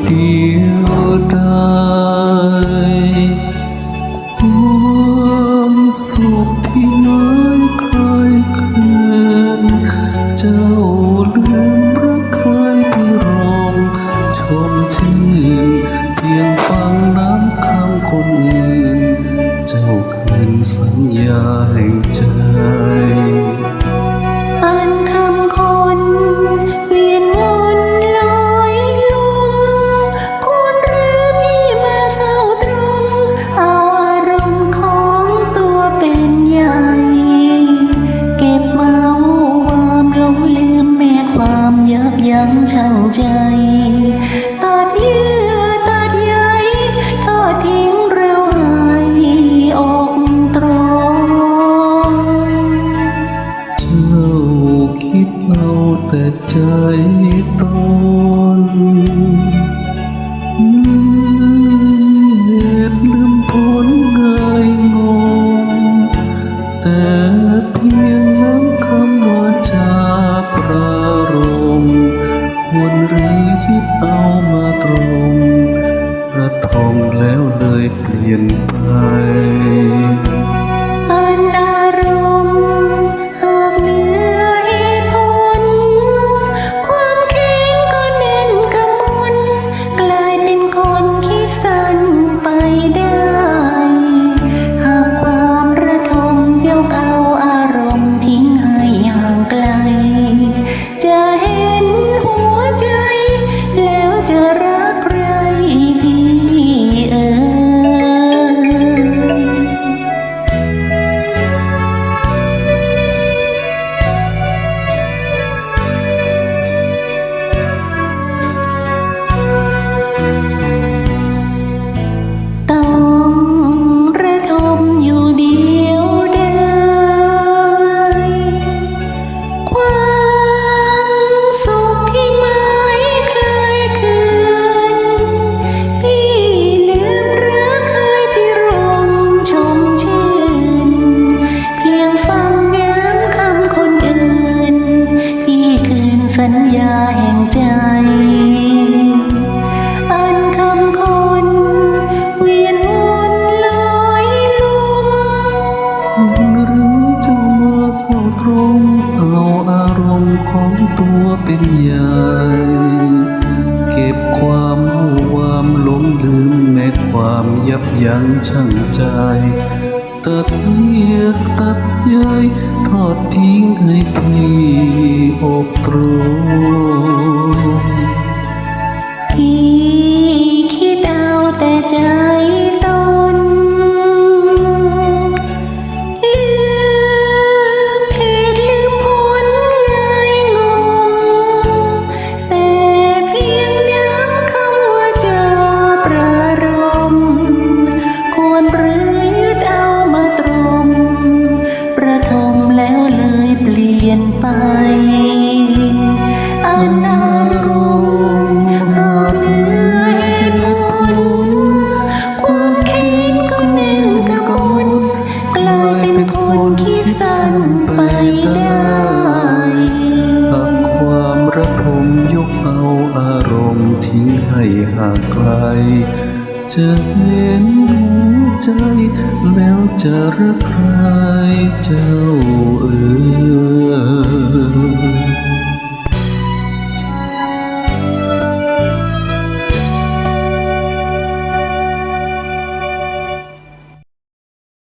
เดียวดายความสุขที่น้อยคลายเคลื่อนเจ้าลืมรักเคยพิรมชมชื่นเพียงฟังน้ำคำคนอื่น เจ้าคืนสัญญาแห่ง ใจ ตัดเยื่อตัดใยทอดทิ้งเราให้อกตรองเจ้าคิดเอาแต่ใจตน เลยเปลี่ยนไป สัญญาแห่งใจอ่านคำคนเวียนวนลอยลุ่มหรือจะมาเศร้าตรงเอาอารมณ์ของตัวเป็นใหญ่เก็บความความหลงลืมแม้ความยับยั้งชั่งใจ ตัดเยียกตัดใยทอดทิ้งให้พี่อกตร ลี่ยนไปอันารมณ์หาเหนือเหตุผลความคิดก็แน่นกระบนกลายเป็นคนคิดสั้นไปได้หาความระทมยกเอาอารมณ์ทิ้งให้ห่างไกลจะเห็น จ แล้วจะรักใครเจ้าเออ